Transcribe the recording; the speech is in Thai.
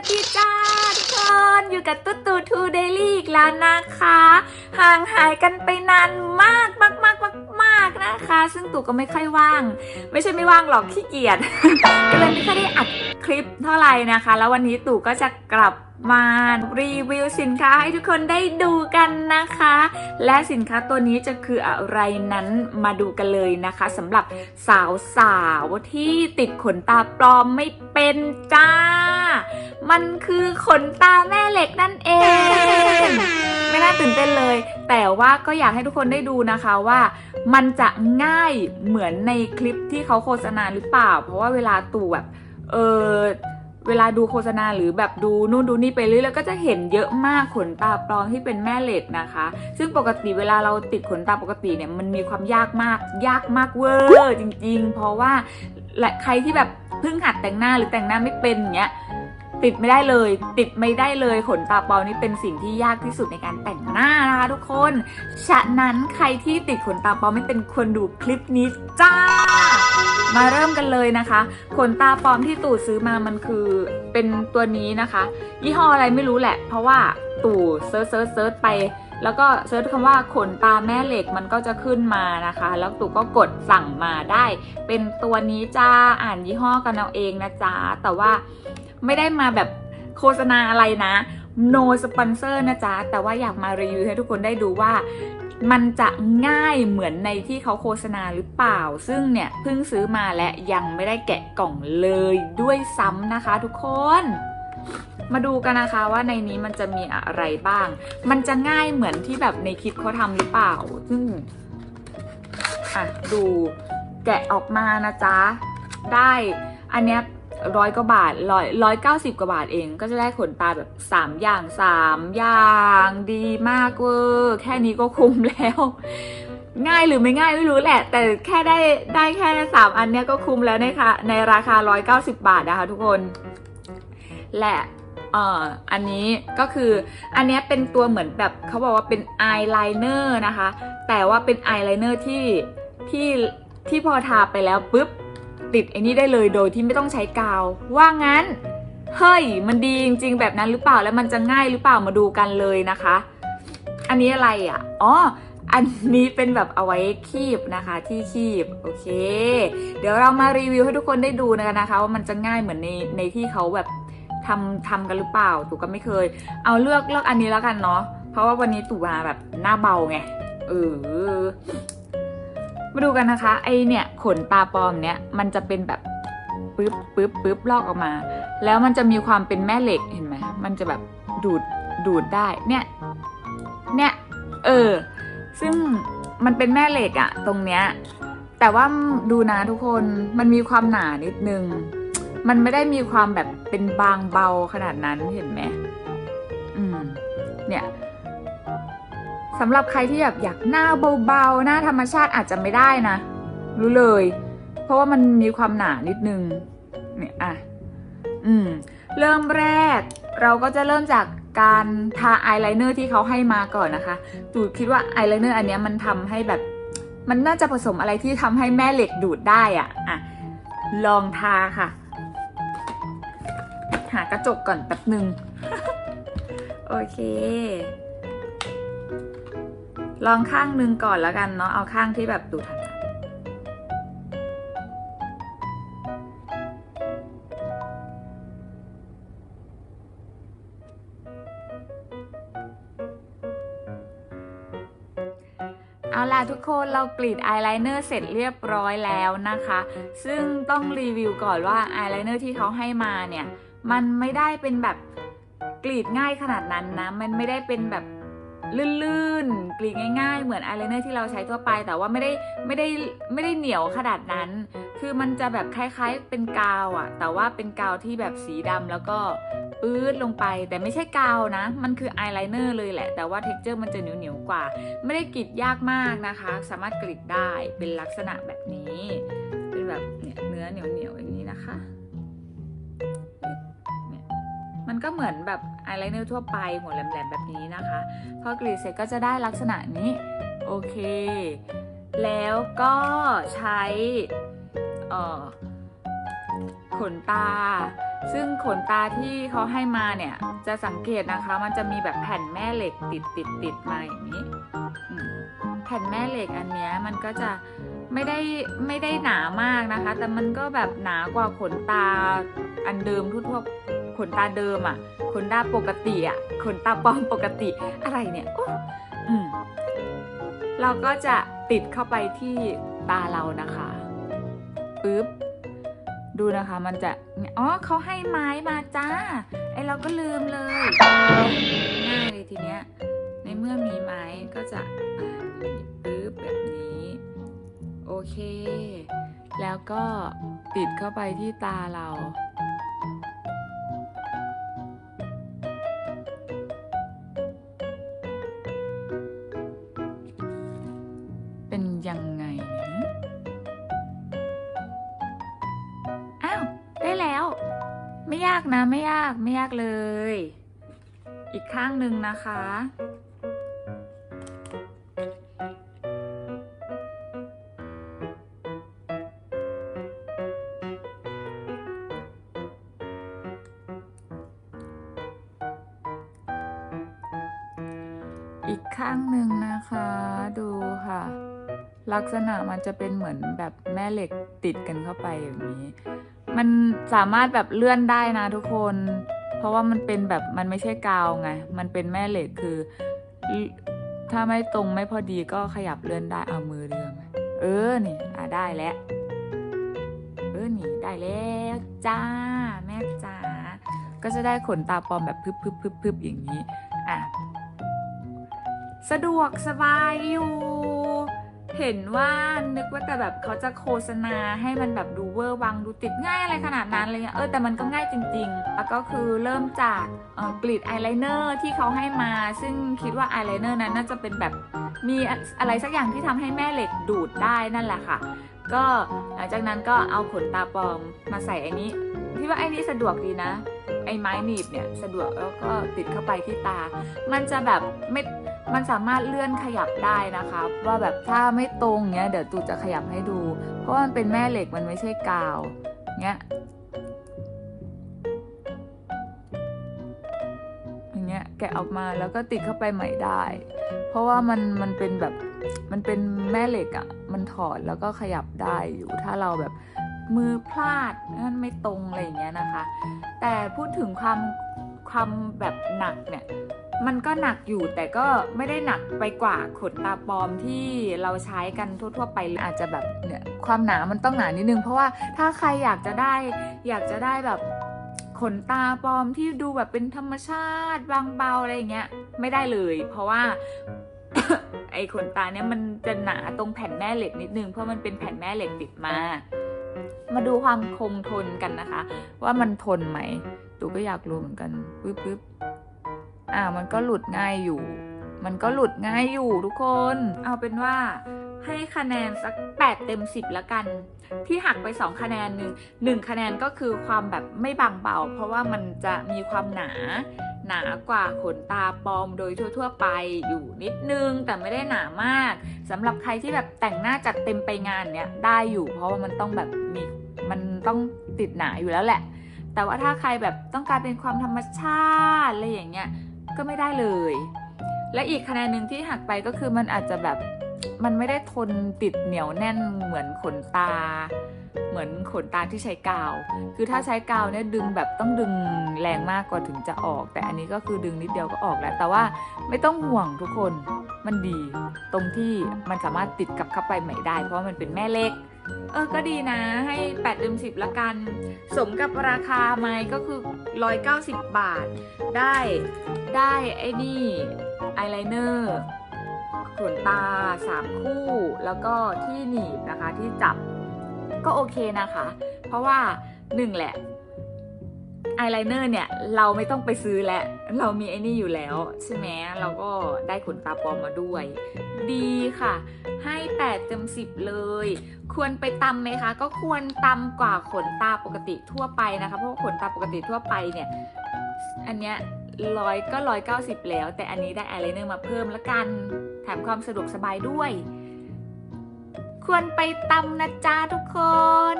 วัสดีจ้าทุกคนอยู่กับตุ๊ตูทูเดลี่อีกแล้วนะคะ ห่างหายกันไปนานมากมากมากมากมากนะคะ ซึ่งตู่ก็ไม่ค่อยว่าง ไม่ใช่ไม่ว่างหรอกขี้เกียจก็เลยไม่ค่อยได้อัดคลิปเท่าไหร่นะคะ แล้ววันนี้ตู่ก็จะกลับมารีวิวสินค้าให้ทุกคนได้ดูกันนะคะ และสินค้าตัวนี้จะคืออะไรนั้นมาดูกันเลยนะคะสำหรับสาวสาวๆที่ติดขนตาปลอมไม่เป็นจ้า มันคือขนตาแม่เหล็กนั่นเอง ไม่น่าตื่นเต้นเลย แต่ว่าก็อยากให้ทุกคนได้ดูนะคะว่ามันจะง่ายเหมือนในคลิปที่เขาโฆษณาหรือเปล่า เพราะว่าเวลาตู่แบบเออเวลาดูโฆษณาหรือแบบดูนู่นดูนี่ไปเรื่อยแล้วก็จะเห็นเยอะมากขนตาปลอมที่เป็นแม่เหล็กนะคะ ซึ่งปกติเวลาเราติดขนตาปกติเนี่ยมันมีความยากมาก ยากมากเวอร์จริง ๆ เพราะว่าและใครที่แบบเพิ่งหัดแต่งหน้าหรือแต่งหน้าไม่เป็นเงี้ย ติดไม่ได้เลย ติดไม่ได้เลยขนตาปลอมนี่เป็นสิ่งที่ยากที่สุดในการแต่งหน้านะคะทุกคน ฉะนั้นใครที่ติดขนตาปลอมไม่เป็นควรดูคลิปนี้จ้า มาเริ่มกันเลยนะคะ ขนตาปลอมที่ตู่ซื้อมามันคือเป็นตัวนี้นะคะ ยี่ห้ออะไรไม่รู้แหละ เพราะว่าตู่เซิร์ชเซิร์ชเซิร์ชไป แล้วก็เซิร์ชคำว่าขนตาแม่เหล็กมันก็จะขึ้นมานะคะ แล้วตู่ก็กดสั่งมาได้ เป็นตัวนี้จ้าอ่านยี่ห้อกันเอาเองนะจ๊ะแต่ว่า ไม่ได้มาแบบโฆษณาอะไรนะ no sponsor นะจ๊ะ แต่ว่าอยากมารีวิวให้ทุกคนได้ดูว่า มันจะง่ายเหมือนในที่เขาโฆษณาหรือเปล่า ซึ่งเนี่ยเพิ่งซื้อมาและยังไม่ได้แกะกล่องเลยด้วยซ้ำนะคะทุกคน มาดูกันนะคะว่าในนี้มันจะมีอะไรบ้าง มันจะง่ายเหมือนที่แบบในคลิปเขาทำหรือเปล่า ซึ่งอะดูแกะออกมานะจ๊ะ ได้ อันเนี้ย ร้อยกว่าบาทร้อยร้อยเก้าสิบกว่าบาทเอง ก็จะได้ขนตาแบบสามอย่างสามอย่างดีมากเวอร์แค่นี้ก็คุ้มแล้ว ง่ายหรือไม่ง่ายไม่รู้แหละ แต่แค่ได้ได้แค่สามอันเนี้ยก็คุ้มแล้วนะคะในราคาร้อยเก้าสิบบาทนะคะทุกคน และเอ่ออันนี้ก็คืออันเนี้ยเป็นตัวเหมือนแบบเขาบอกว่าเป็นอายไลเนอร์นะคะ แต่ว่าเป็นอายไลเนอร์ที่ที่ที่พอทาไปแล้วปุ๊บ ติดไอ้นี่ได้เลยโดยที่ไม่ต้องใช้กาว ว่างั้น เฮ้ย มันดีจริง ๆ แบบนั้นหรือเปล่าแล้วมันจะง่ายหรือเปล่ามาดูกันเลยนะคะ อันนี้อะไรอะอ๋ออันนี้เป็นแบบเอาไว้คีบนะคะที่คีบโอเค เดี๋ยวเรามารีวิวให้ทุกคนได้ดูกันนะคะ ว่ามันจะง่ายเหมือนในในที่เขาแบบทำทำกันหรือเปล่าตู่ก็ไม่เคย เอาเลือกเลือกอันนี้แล้วกันเนาะเพราะว่าวันนี้ตู่มาแบบหน้าเบาไงเออ มาดูกันนะคะไอเนี่ยขนตาปลอมเนี่ยมันจะเป็นแบบปึ๊บปึ๊บปึ๊บลอกออกมา แล้วมันจะมีความเป็นแม่เหล็กเห็นไหมมันจะแบบดูดดูดได้เนี่ยเนี่ยเออซึ่งมันเป็นแม่เหล็กอะตรงเนี้ยแต่ว่าดูนะทุกคนมันมีความหนานิดนึง มันไม่ได้มีความแบบเป็นบางเบาขนาดนั้นเห็นไหมอืมเนี่ย สำหรับใครที่แบบอยากหน้าเบาๆ หน้าธรรมชาติอาจจะไม่ได้นะ รู้เลย เพราะว่ามันมีความหนานิดนึงเนี่ยอะอืมเริ่มแรก เราก็จะเริ่มจากการทาอายไลเนอร์ที่เขาให้มาก่อนนะคะตูดคิดว่าอายไลเนอร์อันนี้มันทำให้แบบ มันน่าจะผสมอะไรที่ทำให้แม่เหล็กดูดได้อะอะลองทาค่ะ หากระจกก่อนแป๊บหนึ่งโอเค ลองข้างหนึ่งก่อนแล้วกันเนาะเอาข้างที่แบบดูถนัดเอาล่ะทุกคนเรากรีดอายไลเนอร์เสร็จเรียบร้อยแล้วนะคะ ซึ่งต้องรีวิวก่อนว่าอายไลเนอร์ที่เขาให้มาเนี่ย มันไม่ได้เป็นแบบกรีดง่ายขนาดนั้นนะ มันไม่ได้เป็นแบบ ลื่นๆกรีดง่ายๆ เหมือนอายไลเนอร์ที่เราใช้ทั่วไป แต่ว่าไม่ได้ไม่ได้ไม่ได้เหนียวขนาดนั้น คือมันจะแบบคล้ายๆเป็นกาวอะแต่ว่าเป็นกาวที่แบบสีดำแล้วก็ปื๊ดลงไป แต่ไม่ใช่กาวนะ มันคืออายไลเนอร์เลยแหละ แต่ว่าเท็กเจอร์มันจะเหนียวๆกว่า ไม่ได้กรีดยากมากนะคะ สามารถกรีดได้เป็นลักษณะแบบนี้ เป็นแบบเนี่ยเนื้อเหนียวๆอย่างนี้นะคะ มันก็เหมือนแบบอายไลเนอร์ทั่วไปหัวแหลมๆแบบนี้นะคะ พอกรีดเสร็จก็จะได้ลักษณะนี้ โอเค แล้วก็ใช้ขนตา ซึ่งขนตาที่เขาให้มาเนี่ย จะสังเกตนะคะ มันจะมีแบบแผ่นแม่เหล็กติดติดติดมาอย่างนี้ แผ่นแม่เหล็กอันนี้มันก็จะไม่ได้ไม่ได้หนามากนะคะ แต่มันก็แบบหนากว่าขนตาอันเดิมทั่ว ขนตาเดิมอะ่ะขนตาปกติอะ่ะขนตาปลอมปกติอะไรเนี่ยอ,อืมเราก็จะติดเข้าไปที่ตาเรานะคะปึ๊บดูนะคะมันจะอ๋อเขาให้ไม้มาจ้าไอเราก็ลืมเลยง่ายเลยทีเนี้ยในเมื่อมีไม้ก็จะปึ๊บแบบนี้โอเค แล้วก็ติดเข้าไปที่ตาเรา ไม่ยากนะไม่ยากไม่ยากเลย อีกข้างหนึ่งนะคะ อีกข้างหนึ่งนะคะดูค่ะ ลักษณะมันจะเป็นเหมือนแบบแม่เหล็กติดกันเข้าไปอย่างนี้ มันสามารถแบบเลื่อนได้นะทุกคน เพราะว่ามันเป็นแบบมันไม่ใช่กาวไง มันเป็นแม่เหล็กคือ ถ้าไม่ตรงไม่พอดีก็ขยับเลื่อนได้เอามือเลื่อนไหมเออนี่อะได้แล้วเออนี่ได้แล้วจ้าแม่จ้าก็จะได้ขนตาปลอมแบบพึบพึบพึบพึบอย่างนี้อะสะดวกสบายอยู่ เห็นว่านึกว่าแต่แบบเขาจะโฆษณาให้มันแบบดูเวอร์วังดูติดง่ายอะไรขนาดนั้นเลยเออแต่มันก็ง่ายจริงๆ แล้วก็คือเริ่มจากกรีดอายไลเนอร์ที่เขาให้มา ซึ่งคิดว่าอายไลเนอร์นั้นน่าจะเป็นแบบมีอะไรสักอย่างที่ทำให้แม่เหล็กดูดได้นั่นแหละค่ะ ก็หลังจากนั้นก็เอาขนตาปลอมมาใส่อันนี้พี่ว่าไอ้นี้สะดวกดีนะไอ้ไม้หนีบเนี่ยสะดวกแล้วก็ติดเข้าไปที่ตา มันจะแบบไม่ มันสามารถเลื่อนขยับได้นะคะว่าแบบถ้าไม่ตรงเนี้ยเดี๋ยวตูจะขยับให้ดู เพราะว่ามันเป็นแม่เหล็กมันไม่ใช่กาวเนี้ยอย่างเงี้ยแกะออกมาแล้วก็ติดเข้าไปใหม่ได้ เพราะว่ามันมันเป็นแบบมันเป็นแม่เหล็กอะ่ะมันถอดแล้วก็ขยับได้อยู่ถ้าเราแบบมือพลาดนั่นไม่ตรงอะไรอย่างเงี้ยนะคะ แต่พูดถึงความความแบบหนักเนี่ย มันก็หนักอยู่แต่ก็ไม่ได้หนักไปกว่าขนตาปลอมที่เราใช้กันทั่ว ๆ ไปอาจจะแบบเนี่ยความหนามันต้องหนานิดนึง เพราะว่าถ้าใครอยากจะได้อยากจะได้แบบขนตาปลอมที่ดูแบบเป็นธรรมชาติบางเบาอะไรเงี้ยไม่ได้เลย เพราะว่าไอ้ขนตาเนี่ยมันจะหนาตรงแผ่นแม่เหล็กนิดนึงเพราะมันเป็นแผ่นแม่เหล็กติดมา มาดูความคงทนกันนะคะ ว่ามันทนไหมตูก็อยากรู้เหมือนกันปึ๊บปึ๊บ อ่ามันก็หลุดง่ายอยู่ มันก็หลุดง่ายอยู่ทุกคน เอาเป็นว่าให้คะแนนสัก 8 เต็ม 10 ละกัน ที่หักไป 2 คะแนนหนึ่งหนึ่งคะแนนก็คือความแบบไม่บางเบา เพราะว่ามันจะมีความหนาหนากว่าขนตาปลอมโดยทั่ว ๆ ไปอยู่นิดนึง แต่ไม่ได้หนามากสำหรับใครที่แบบแต่งหน้าจัดเต็มไปงานเนี้ยได้อยู่ เพราะว่ามันต้องแบบมีมันต้องติดหนาอยู่แล้วแหละ แต่ว่าถ้าใครแบบต้องการเป็นความธรรมชาติอะไรอย่างเงี้ย ก็ไม่ได้เลย และอีกคะแนนหนึ่งที่หักไปก็คือมันอาจจะแบบมันไม่ได้ทนติดเหนียวแน่นเหมือนขนตา เหมือนขนตาที่ใช้กาว คือถ้าใช้กาวเนี่ยดึงแบบต้องดึงแรงมากกว่าถึงจะออก แต่อันนี้ก็คือดึงนิดเดียวก็ออกแล้ว แต่ว่าไม่ต้องห่วงทุกคนมันดี ตรงที่มันสามารถติดกลับเข้าไปใหม่ได้ เพราะมันเป็นแม่เหล็ก เออก็ดีนะให้8เต็ม10 ละกัน สมกับราคาไหมก็คือ 190 บาท ได้ได้ไอ้นี่อายไลเนอร์ขนตา 3 คู่ แล้วก็ที่หนีบนะคะที่จับก็โอเคนะคะ เพราะว่าหนึ่งแหละ อายไลเนอร์เนี่ย เราไม่ต้องไปซื้อแล้ว เรามีไอ้นี่อยู่แล้ว ใช่ไหมเราก็ได้ขนตาปลอมมาด้วย ดีค่ะ ให้8เต็ม10 เลย ควรไปตำไหมคะ ก็ควรตำกว่าขนตาปกติทั่วไปนะคะ เพราะว่าขนตาปกติทั่วไปเนี่ย อันเนี้ยร้อยก็ร้อยเก้าสิบแล้ว แต่อันนี้ได้อายไลเนอร์มาเพิ่มละกัน แถมความสะดวกสบายด้วย ควรไปตำนะจ๊ะทุกคน